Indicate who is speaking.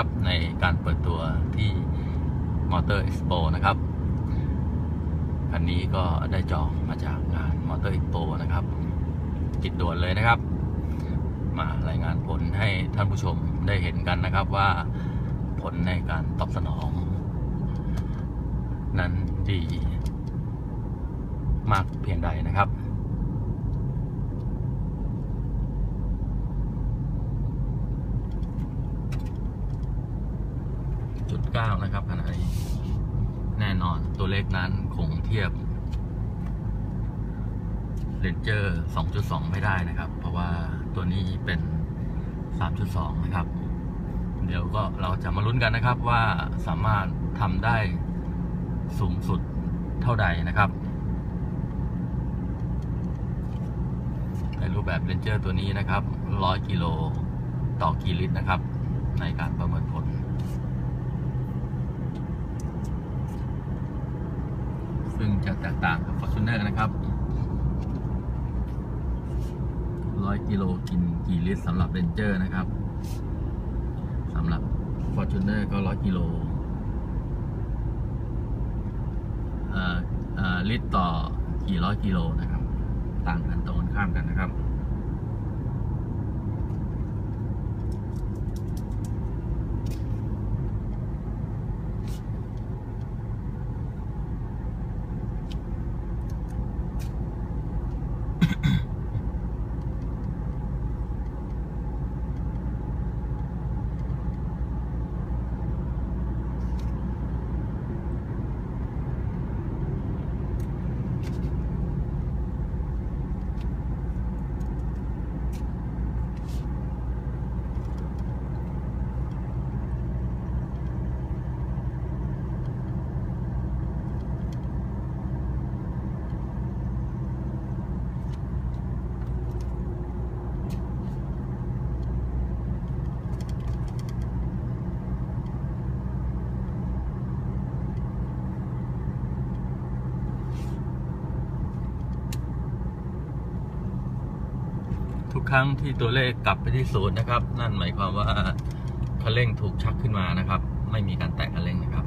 Speaker 1: ครับในการเปิดตัวที่มอเตอร์ e x โปนะครับ คันนี้ก็ได้จองมาจากงานมอเตอร์ e x โปนะครับติดด่วนเลยนะครับ มารายงานผลให้ท่านผู้ชมได้เห็นกันนะครับว่าผลในการตอบสนอง นั้นดี มากเพียงใดนะครับ จุดเก้านะครับขณะนี้แน่นอนตัวเลขนั้นคงเทียบเรนเจอร์2.2 ไม่ได้นะครับ เพราะว่าตัวนี้เป็น 3.2 นะครับ เดี๋ยวก็เราจะมาลุ้นกันนะครับว่าสามารถทำได้สูงสุดเท่าใดนะครับ ในรูปแบบเรนเจอร์ตัวนี้นะครับ 100 กิโลต่อกี่ลิตรนะครับ ในการประเมินผล ซึ่ง จะแตกต่างกับฟอร์จูเนอร์นะครับร้อยกิโลกินกี่ลิตรสำหรับเรนเจอร์นะครับสำหรับฟอร์จูเนอร์ก็ร้อยกิโลอ่อเอ่อลิตรต่อกี่ร้อยกิโลนะครับ ต่างกันตรงกันข้ามกันนะครับ ทุกครั้งที่ตัวเลขกลับไปที่ศูนย์นะครับ นั่นหมายความว่าคันเร่งถูกชักขึ้นมานะครับ ไม่มีการแตะคันเร่งนะครับ